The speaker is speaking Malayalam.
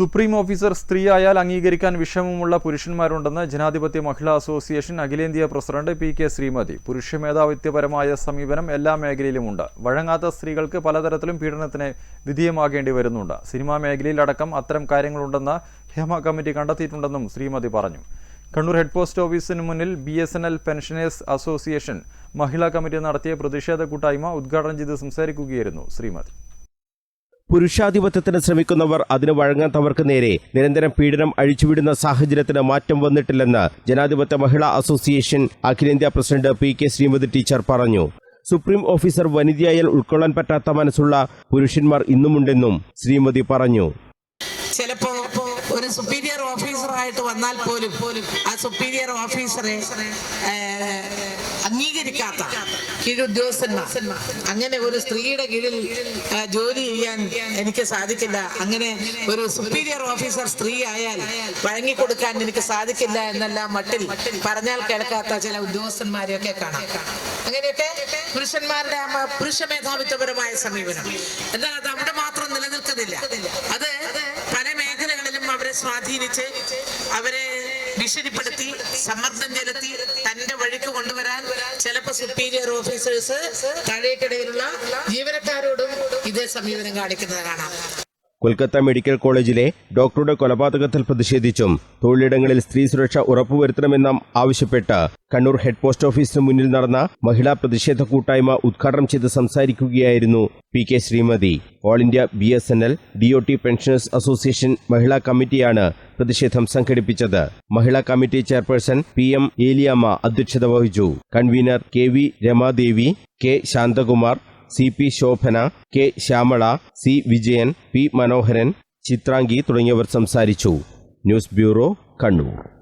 സുപ്രീം ഓഫീസർ സ്ത്രീയായാൽ അംഗീകരിക്കാൻ വിഷമമുള്ള പുരുഷന്മാരുണ്ടെന്ന് ജനാധിപത്യ മഹിളാ അസോസിയേഷൻ അഖിലേന്ത്യാ പ്രസിഡന്റ് പി കെ ശ്രീമതി. പുരുഷ മേധാവിത്വപരമായ സമീപനം എല്ലാ മേഖലയിലുമുണ്ട്. വഴങ്ങാത്ത സ്ത്രീകൾക്ക് പലതരത്തിലും പീഡനത്തിന് വിധേയമാകേണ്ടി വരുന്നുണ്ട്. സിനിമാ മേഖലയിലടക്കം അത്തരം കാര്യങ്ങളുണ്ടെന്ന് ഹേമ കമ്മിറ്റി കണ്ടെത്തിയിട്ടുണ്ടെന്നും ശ്രീമതി പറഞ്ഞു. കണ്ണൂർ ഹെഡ് പോസ്റ്റ് ഓഫീസിന് മുന്നിൽ B S N L pensioners association മഹിളാ കമ്മിറ്റി നടത്തിയ പ്രതിഷേധ കൂട്ടായ്മ ഉദ്ഘാടനം ചെയ്ത് സംസാരിക്കുകയായിരുന്നു ശ്രീമതി. പുരുഷാധിപത്യത്തിന് ശ്രമിക്കുന്നവർ അതിന് വഴങ്ങാത്തവർക്ക് നേരെ നിരന്തരം പീഡനം അഴിച്ചുവിടുന്ന സാഹചര്യത്തിന് മാറ്റം വന്നിട്ടില്ലെന്ന് ജനാധിപത്യ മഹിളാ അസോസിയേഷൻ അഖിലേന്ത്യാ president P K Sreemathi teacher പറഞ്ഞു. സുപ്രീം ഓഫീസർ വനിതയായാൽ ഉൾക്കൊള്ളാൻ പറ്റാത്ത മനസ്സുള്ള പുരുഷന്മാർ ഇന്നുമുണ്ടെന്നും ശ്രീമതി പറഞ്ഞു. ഒരു സുപ്പീരിയർ ഓഫീസറായിട്ട് വന്നാൽ പോലും പോലും ആ സുപ്പീരിയർ ഓഫീസറെ അംഗീകരിക്കാത്ത കീഴുദ്യോഗസ്ഥന്മാർ അങ്ങനെ ഒരു സ്ത്രീയുടെ കീഴിൽ ജോലി ചെയ്യാൻ എനിക്ക് സാധിക്കില്ല. അങ്ങനെ ഒരു സുപ്പീരിയർ ഓഫീസർ സ്ത്രീ ആയാൽ വഴങ്ങിക്കൊടുക്കാൻ എനിക്ക് സാധിക്കില്ല എന്നെല്ലാം മട്ടിൽ പറഞ്ഞാൽ കേൾക്കാത്ത ചില ഉദ്യോഗസ്ഥന്മാരെയൊക്കെ കാണാം. അങ്ങനെയൊക്കെ പുരുഷന്മാരുടെ പുരുഷ മേധാവിത്വപരമായ സമീപനം. എന്നാൽ അത് അവിടെ മാത്രം നിലനിൽക്കുന്നില്ല. അത് സ്വാധീനിച്ച് അവരെ ഭീഷണിപ്പെടുത്തി സമ്മർദ്ദം ചെലുത്തി തന്റെ വഴിക്ക് കൊണ്ടുവരാൻ ചിലപ്പോൾ സുപ്പീരിയർ ഓഫീസേഴ്സ് താഴേക്കിടയിലുള്ള ജീവനക്കാരോടും ഇതേ സമീപനം കാണിക്കുന്നത് കാണാം കൊൽക്കത്ത മെഡിക്കൽ കോളേജിലെ ഡോക്ടറുടെ കൊലപാതകത്തിൽ പ്രതിഷേധിച്ചും തൊഴിലിടങ്ങളിൽ സ്ത്രീ സുരക്ഷ ഉറപ്പുവരുത്തണമെന്നും ആവശ്യപ്പെട്ട് കണ്ണൂർ ഹെഡ് പോസ്റ്റ് ഓഫീസിന് മുന്നിൽ നടന്ന മഹിളാ പ്രതിഷേധ കൂട്ടായ്മ ഉദ്ഘാടനം ചെയ്ത് സംസാരിക്കുകയായിരുന്നു P K Sreemathi. All India B S N L D O T pensioners association മഹിളാ കമ്മിറ്റിയാണ് പ്രതിഷേധം സംഘടിപ്പിച്ചത്. മഹിളാ committee chairperson P M Eliyamma അധ്യക്ഷത വഹിച്ചു. Convener K V Ramadevi K Shanthakumar C P Sobhana K Syamala C Vijayan P Manoharan Chitrangi തുടങ്ങിയവർ സംസാരിച്ചു. News bureau Kannur.